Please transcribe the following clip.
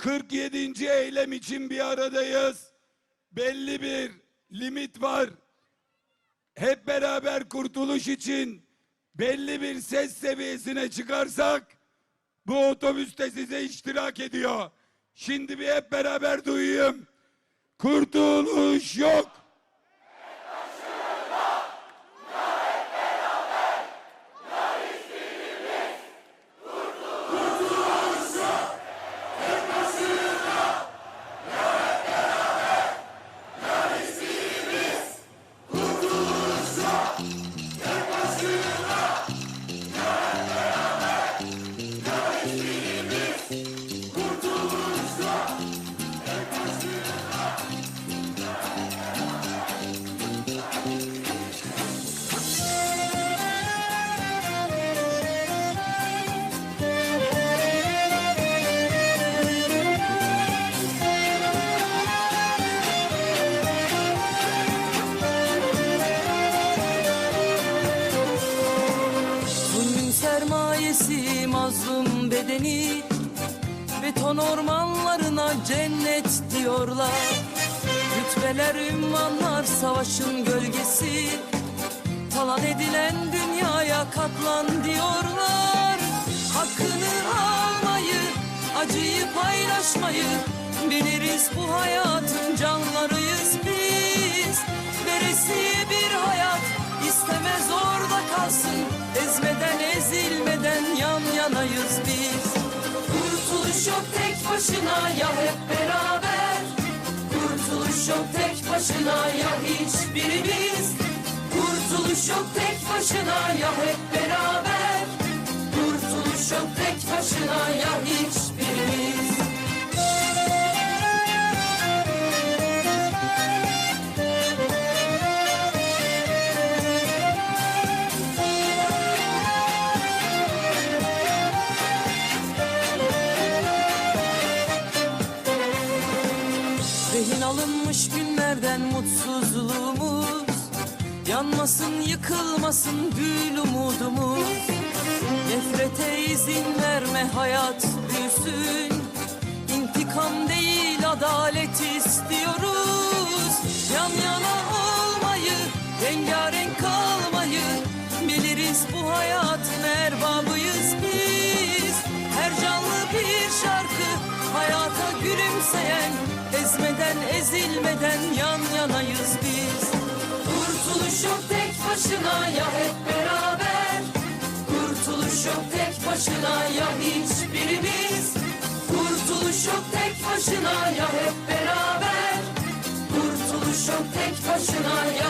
47. eylem için bir aradayız. Belli bir limit var. Hep beraber kurtuluş için belli bir ses seviyesine çıkarsak bu otobüste size iştirak ediyor. Şimdi bir hep beraber duyayım. Kurtuluş yok. Sermayesi mazlum bedeni Beton ormanlarına cennet diyorlar. Rütbeler ünvanlar savaşın gölgesi Talan edilen dünyaya katlan diyorlar. Hakkını almayı, acıyı paylaşmayı Biliriz bu hayatın canlarıyız biz. Veresiye bir hayat istemez orada kalsın ezilmeden yan yanayız biz. Kurtuluş yok tek başına ya hep beraber. Kurtuluş yok tek başına ya hiçbirimiz. Kurtuluş yok tek başına ya hep beraber. Kurtuluş yok tek başına ya hiçbirimiz Rehin alınmış günlerden mutsuzluğumuz. Yanmasın yıkılmasın gül umudumuz. Nefrete izin verme hayat büyüsün. İntikam değil adalet istiyoruz. Yan yana olmayı, rengarenk kalmayı Biliriz bu hayatın erbabıyız biz. Her canlı bir şarkı hayata gülümseyen Ezmeden ezilmeden yan yanayız biz. Kurtuluş yok tek başına ya hep beraber. Kurtuluş yok tek başına ya hiçbirimiz. Kurtuluş yok tek başına ya hep beraber. Kurtuluş yok tek başına ya